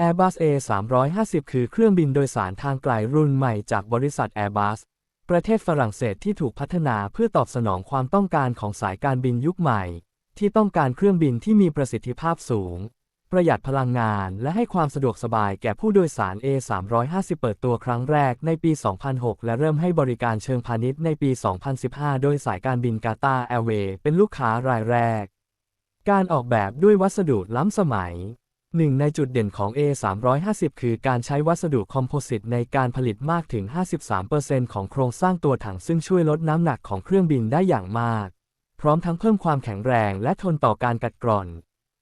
Airbus A350 คือเครื่องบินโดยสารทางไกลรุ่นใหม่จากบริษัท Airbus ประเทศฝรั่งเศสที่ถูกพัฒนาเพื่อตอบสนองความต้องการของสายการบินยุคใหม่ ที่ต้องการเครื่องบินที่มีประสิทธิภาพสูง ประหยัดพลังงานและให้ความสะดวกสบายแก่ผู้โดยสาร A350 เปิดตัวครั้งแรกในปี 2006 และเริ่มให้บริการเชิงพาณิชย์ในปี 2015 โดยสายการบินกาตาร์แอร์เวย์เป็นลูกค้ารายแรก การออกแบบด้วยวัสดุล้ำสมัย หนึ่งในจุดเด่นของ A350 คือการใช้วัสดุคอมโพสิตในการผลิตมากถึง 53%ของโครงสร้างตัวถังซึ่งช่วยลดน้ำหนักของเครื่องบินได้อย่างมาก พร้อมทั้งเพิ่มความแข็งแรงและทนต่อการกัดกร่อน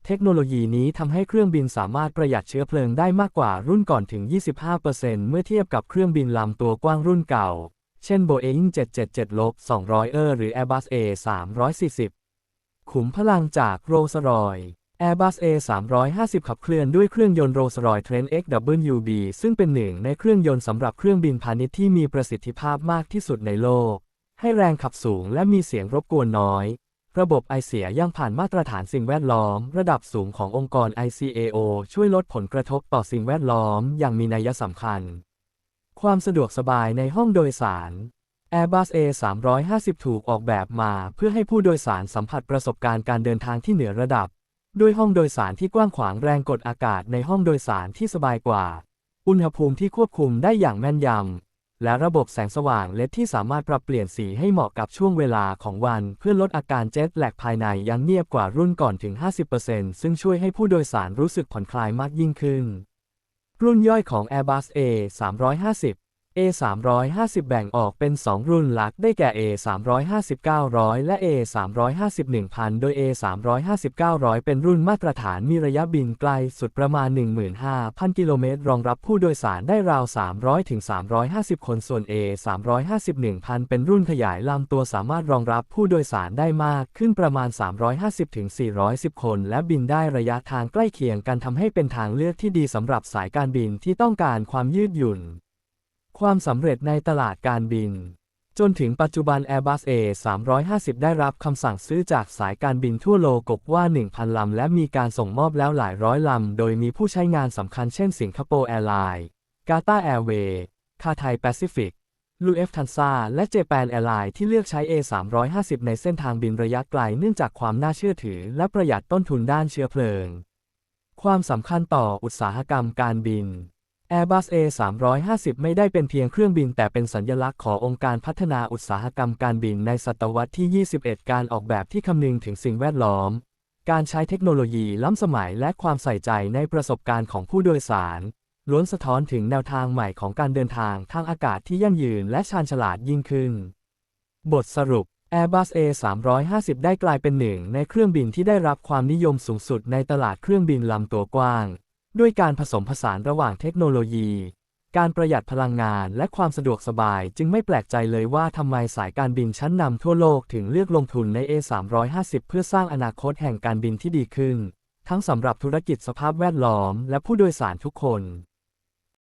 เทคโนโลยีนี้ทำให้เครื่องบินสามารถประหยัดเชื้อเพลิงได้มากกว่ารุ่นก่อนถึง 25%เมื่อเทียบกับเครื่องบินลำตัวกว้างรุ่นเก่า เช่น Boeing 777-200หรือ Airbus A340 ขุมพลังจากโรลส์รอย Airbus A350 ขับเคลื่อนด้วยเครื่องยนต์ Rolls-Royce Trent XWB ซึ่งเป็นหนึ่งในเครื่องยนต์สำหรับเครื่องบินพาณิชย์ที่มีประสิทธิภาพมากที่สุดในโลก ให้แรงขับสูงและมีเสียงรบกวนน้อย ระบบไอเสียยังผ่านมาตรฐานสิ่งแวดล้อม ระดับสูงขององค์กร ICAO ช่วยลดผลกระทบต่อสิ่งแวดล้อมอย่างมีนัยสำคัญ ความสะดวกสบายในห้องโดยสาร Airbus A350 ถูกออกแบบมาเพื่อให้ผู้โดยสารสัมผัสประสบการณ์การเดินทางที่เหนือระดับ ด้วยห้องโดยสารที่กว้างขวางแรงกดอากาศในห้องโดยสารที่สบายกว่า อุณหภูมิที่ควบคุมได้อย่างแม่นยำ และระบบแสงสว่างเลดที่สามารถปรับเปลี่ยนสีให้เหมาะกับช่วงเวลาของวันเพื่อลดอาการเจ็ตแลกภายในยังเงียบกว่ารุ่นก่อนถึง 50%ซึ่งช่วยให้ผู้โดยสารรู้สึกผ่อนคลายมากยิ่งขึ้น รุ่นย่อยของ Airbus A350 A350 แบ่งออกเป็น 2 รุ่นหลักได้แก่ A350-900 และ A 3 5 1 0 0 0 โดย A350-900 เป็นรุ่นมาตรฐานมีระยะบินไกลสุดประมาณ 15,000 กิโลเมตร รองรับผู้โดยสารได้ราว 300-350 คนส่วน A 3 5 1 0 0 0 เป็นรุ่นขยายลำตัวสามารถรองรับผู้โดยสารได้มากขึ้นประมาณ 350-410 คน และบินได้ระยะทางใกล้เคียงกันทำให้เป็นทางเลือกที่ดีสำหรับสายการบินที่ต้องการความยืดหยุ่น ความสำเร็จในตลาดการบิน จนถึงปัจจุบัน Airbus A350 ได้รับคำสั่งซื้อจากสายการบินทั่วโลกกว่า 1,000 ลำ และมีการส่งมอบแล้วหลายร้อยลำ โดยมีผู้ใช้งานสำคัญเช่นสิงคโปร์แอร์ไลน์กาตาร์แอร์เวย์คาไทยแปซิฟิกลูเอฟทันซาและเจแปนแอร์ไลน์ที่เลือกใช้ A350 ในเส้นทางบินระยะไกลเนื่องจากความน่าเชื่อถือ และประหยัดต้นทุนด้านเชื้อเพลิง ความสำคัญต่ออุตสาหกรรมการบิน Airbus A350 ไม่ได้เป็นเพียงเครื่องบินแต่เป็นสัญลักษณ์ขององค์การพัฒนาอุตสาหกรรมการบินในศตวรรษที่ 21 การออกแบบที่คำนึงถึงสิ่งแวดล้อม การใช้เทคโนโลยีล้ำสมัยและความใส่ใจในประสบการณ์ของผู้โดยสาร ล้วนสะท้อนถึงแนวทางใหม่ของการเดินทางทางอากาศที่ยั่งยืนและชาญฉลาดยิ่งขึ้น บทสรุป Airbus A350 ได้กลายเป็นหนึ่งในเครื่องบินที่ได้รับความนิยมสูงสุดในตลาดเครื่องบินลำตัวกว้าง ด้วยการผสมผสานระหว่างเทคโนโลยี การประหยัดพลังงานและความสะดวกสบายจึงไม่แปลกใจเลยว่าทำไมสายการบินชั้นนำทั่วโลกถึงเลือกลงทุนใน A350 เพื่อสร้างอนาคตแห่งการบินที่ดีขึ้น ทั้งสำหรับธุรกิจสภาพแวดล้อมและผู้โดยสารทุกคน